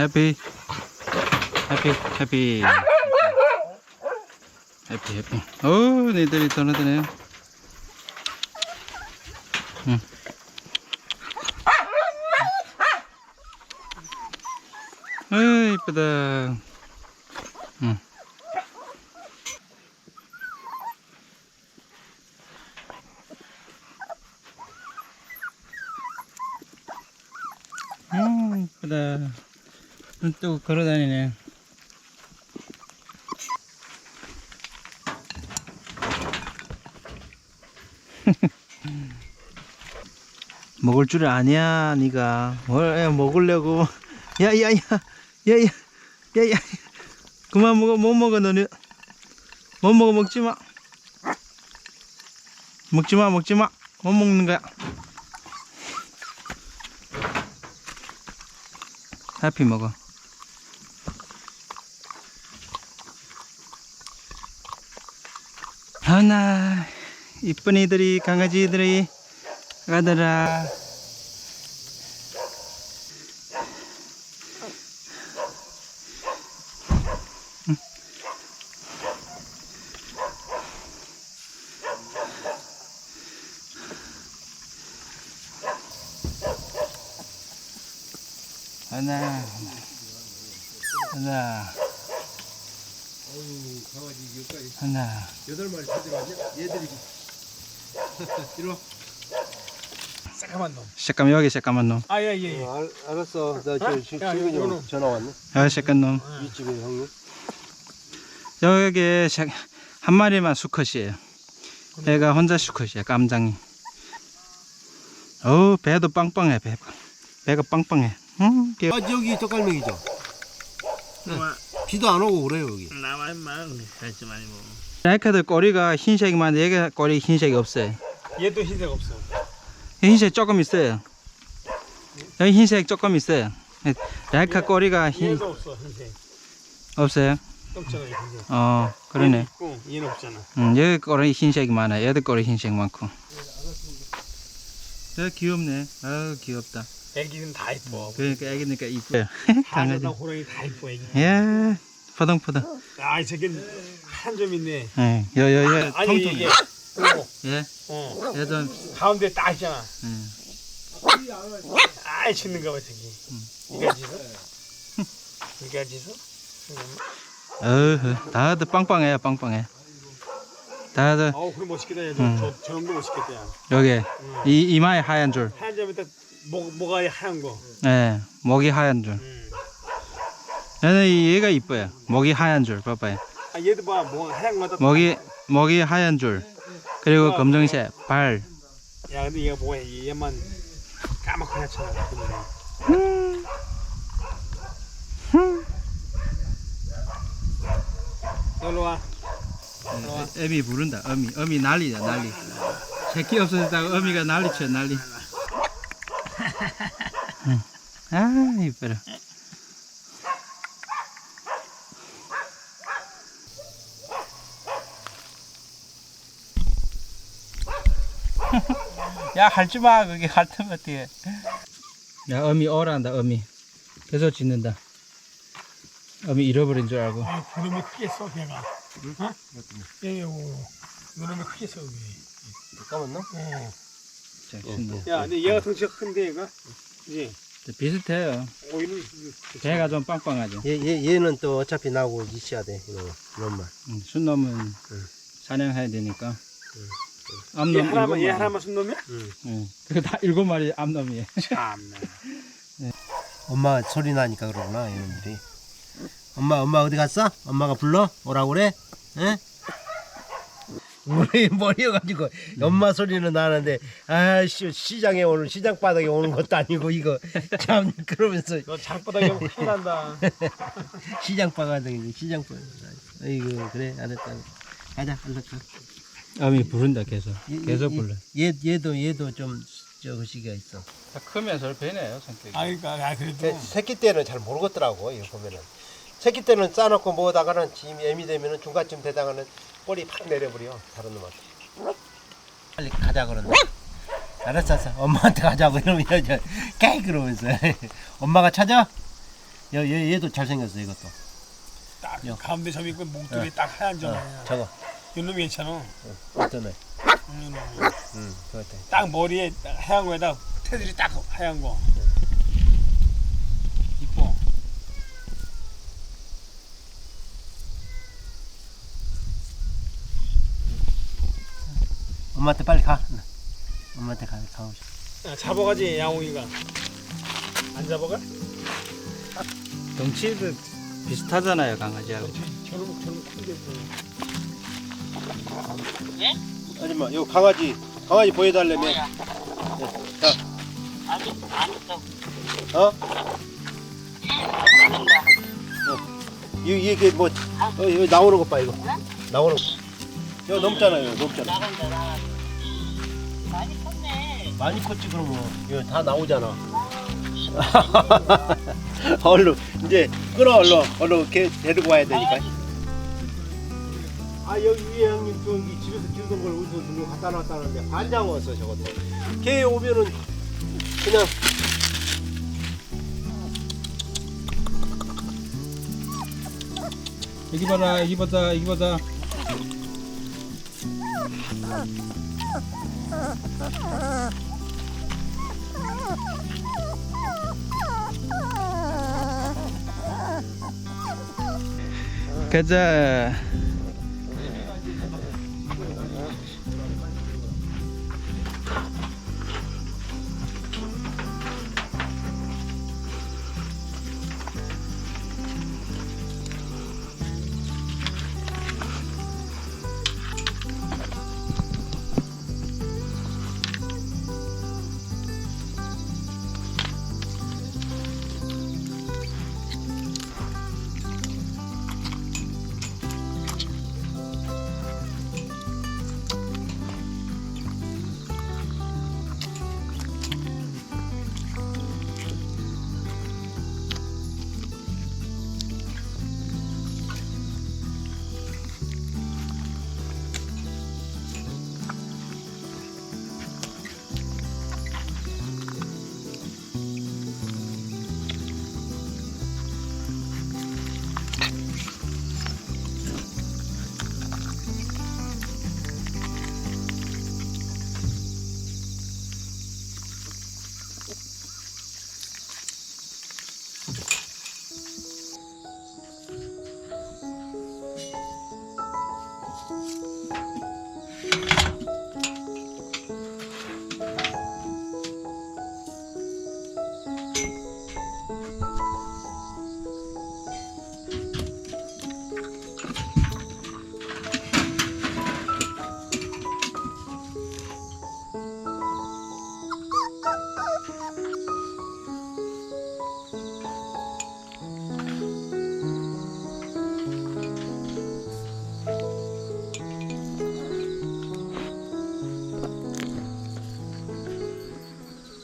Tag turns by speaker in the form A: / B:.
A: 해피 해피 해피 해피 해피 오 니들이 떠나드네요 응. 아 이쁘다. 응. 음 이쁘다 또 걸어다니네. 먹을 줄 아냐 니가. 뭘 애, 먹으려고. 야야야 야야 야야. 그만 먹어 못 먹어 너는 못 먹어 먹지마. 먹지마 먹지마. 못 먹는 거야. 해피 먹어 하나 이쁜 이들이 강아지들이 가더라. 하나. 하나
B: 어유 강아지 여기까지
A: 하나
B: 여덟 마리 찾아갔냐? 얘들이 이리 와.
C: 새까만 놈.
A: 잠깐만 여기 잠깐만 놈
C: 아, 예, 예, 예.
B: 어, 알, 알았어. 나 저, 지금
C: 야,
B: 지금
C: 이거는-
B: 전화 왔네.
A: 여기 잠깐 놈
B: 윗집에 형님.
A: 여기 자- 한 마리만 수컷이에요. 배가 혼자 수컷이야, 깜장이. 어우, 배도 빵빵해, 배. 배가 빵빵해. 응, 귀여워.
B: 아 여기 떡갈매기죠. 비도 안 오고 그래요 여기.
C: 나만만 하지 말고.
A: 라이카들 꼬리가 흰색만, 얘가 꼬리 흰색이 없어요.
C: 얘도 흰색 없어.
A: 흰색 조금 있어요. 여기 흰색 조금 있어요. 라이카 꼬리가 흰,
C: 얘도 없어, 흰색.
A: 없어요?
C: 없잖아, 흰색.
A: 어, 그러네.
C: 얘는 있고, 얘는 없잖아.
A: 응, 여기 꼬리 흰색이 많아. 얘들 꼬리 흰색 많고. 저 귀엽네. 아우, 귀엽다.
C: 애기는 다 이뻐.
A: 그러니까 애기니까 이뻐요.
C: 강아지.
A: 강아지.
C: 호랑이 다 이뻐, 애기.
A: 예, 포동포동.
C: 아, 저긴 한점 있네.
A: 예, 여, 여, 여,
C: 아니,
A: 통통.
C: 이게. 어,
A: 예,
C: 어.
A: 얘도,
C: 가운데 딱 있잖아.
A: 예.
C: 아, 짖는가 봐, 저기. 이가 짖어? 이가 짖어?
A: 어허, 다들 빵빵해요, 빵빵해. 다들,
C: 어우, 그럼 멋있겠다, 야.
A: 음.
C: 저, 저 놈도 멋있겠다, 야.
A: 여기, 이, 이마에 하얀 줄.
C: 하얀 점에다 목, 목아에 하얀 거.
A: 예, 목이 하얀 줄.
C: 음.
A: 얘는 이- 얘가 이뻐요. 목이 하얀 줄, 봐봐요.
C: 아, 얘도 봐, 뭐 하얀 거다.
A: 목이, 목이 하얀 줄. 그리고 검정색, 발.
C: 야, 근데 얘가 뭐야? 얘만 까맣고 하얗잖아. 그거는. 놀러 와.
A: 애- 애미 부른다, 어미. 어미 난리다, 난리. 새끼 없어졌다고 어미가 난리쳐, 난리. 응. 아, 이뻐라. 야, 할지 마. 그게 할트면 어떡해. 야, 어미 오란다, 어미. 계속 짖는다. 어미 잃어버린 줄 알고.
C: 아, 그놈이 크게 써, 걔가. 어? 예, 예, 오. 그놈이 크게 써, 그게.
B: 잠깐만 너.
C: 어.
A: 자, 신나.
C: 야, 근데 얘가 덩치가 큰데, 얘가? 그지?
A: 비슷해요.
C: 오, 이놈.
A: 배가 좀 빵빵하죠.
B: 얘, 얘 얘는 또 어차피 나하고 있어야 돼. 이놈 이놈만.
A: 음, 순놈은 사냥해야 되니까. 암놈
C: 얘 하나만,
A: 마리.
C: 얘 하나만 순 놈이야?
A: 응. 그거 다 일곱 마리 암놈이에요.
C: 참나.
B: 엄마 소리 나니까 그러구나 이놈들이. 엄마 엄마 어디 갔어? 엄마가 불러? 오라고 그래? 에? 우리 머리여가지고 엄마 소리는 나는데 아씨 시장에 오는 시장 바닥에 오는 것도 아니고 이거 참 그러면서
C: 너 장바닥에 오면 큰일 난다.
B: 시장 바닥에 시장 바닥 아이고 그래 알았다 가자 가
A: 암이 부른다 계속.
B: 얘,
A: 계속
B: 얘,
A: 불러.
B: 얘 얘도 얘도 좀 저거시기가 있어
A: 크면서 배네요 성격이.
C: 아, 그러니까, 아, 그래도.
B: 새끼 때는 잘 모르겠더라고 이거 보면은 새끼 때는 싸놓고 먹다가는 짐 애미 되면은 중간쯤 되다가는 꼬리 팍 내려버려 다른 놈한테 빨리 가자 그런다 알았어 알았어 엄마한테 가자고 이러면 여자 깨 그러면서 엄마가 찾아 얘, 얘 얘도 잘생겼어 이것도.
C: 딱
B: 야.
C: 가운데 점 있고 목줄이
B: 어.
C: 딱 하얀 점
B: 어. 저거
C: 이놈이 괜찮아.
B: 어떤 애?
C: 이놈이.
B: 응, 그것도.
C: 딱 머리에 딱 하얀 거에다 테두리 딱 하얀 거. 이뻐.
B: 엄마한테 빨리 가. 엄마한테 가 가고 싶어.
C: 야, 잡아가지 양홍이가. 안 잡아가?
A: 덩치도 비슷하잖아요 강아지하고
C: 저런 저런 큰데 뭐.
B: 아줌마, 요 강아지 강아지 보여달라며.
D: 뭐야?
B: 자,
D: 아직 안 했어.
B: 어?
D: 뭔가
B: 이 이게 뭐 어, 이거 나오는 것 봐 이거. 나오는 거. 이거 넘잖아요, 넘잖아.
D: 나간다 나간다.
B: 많이 컸지 그러면 이거 다 나오잖아. 얼른 이제 끌어 얼른 얼른 걔 데리고 와야 되니까. 아 여기 위에 형님 저기 집에서 키우던 걸 어디서 누구 갖다 놨다는데 반장 왔어 저것도. 걔 오면은 그냥
C: 여기 봐라, 여기 봐다, 여기 봐다.
A: 가자